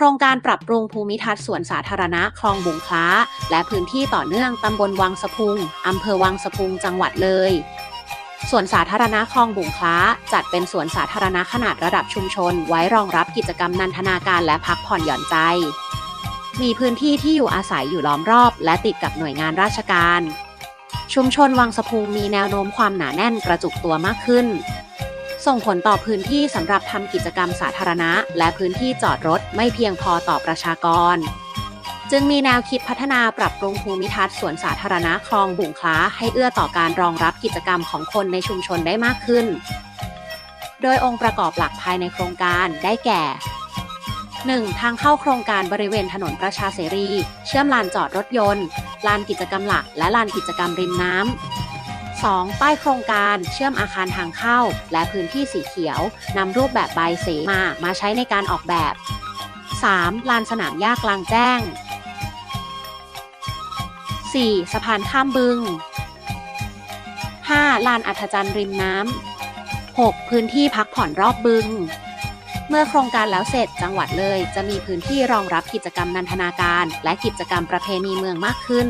โครงการปรับปรุงภูมิทัศน์สวนสาธารณะคลองบุงคล้า และพื้นที่ต่อเนื่องตำบลวังสะพุงอำเภอวังสะพุงจังหวัดเลยสวนสาธารณะคลองบุงคล้า จัดเป็นสวนสาธารณะขนาดระดับชุมชน ไว้รองรับกิจกรรมนันทนาการและพักผ่อนหย่อนใจ มีพื้นที่ที่อยู่อาศัยอยู่ล้อมรอบ และติดกับหน่วยงานราชการ ชุมชนวังสะพุงมีแนวโน้มความหนาแน่นกระจุกตัวมากขึ้น ส่งผลต่อพื้นที่สำหรับทำกิจกรรมสาธารณะ และพื้นที่จอดรถไม่เพียงพอต่อประชากร จึงมีแนวคิดพัฒนาปรับปรุงภูมิทัศน์สวนสาธารณะคลองบุงคล้า ให้เอื้อต่อการรองรับกิจกรรมของคนในชุมชนได้มากขึ้น โดยองค์ประกอบหลักภายในโครงการได้แก่ 1. ทางเข้าโครงการบริเวณถนนประชาเสรี เชื่อมลานจอดรถยนต์ ลานกิจกรรมหลัก และลานกิจกรรมริมน้ำ 2. ป้ายโครงการเชื่อมอาคารทางเข้า และพื้นที่สีเขียวนำรูปแบบใบเสมามาใช้ในการออกแบบ 3. ลานสนามหญ้ากลางแจ้ง 4. สะพานข้ามบึง 5. ลานอัธจันทร์ริมน้ำ 6. พื้นที่พักผ่อนรอบบึง เมื่อโครงการแล้วเสร็จจังหวัดเลยจะมีพื้นที่รองรับกิจกรรมนันทนาการ และกิจกรรมประเพณีเมืองมากขึ้น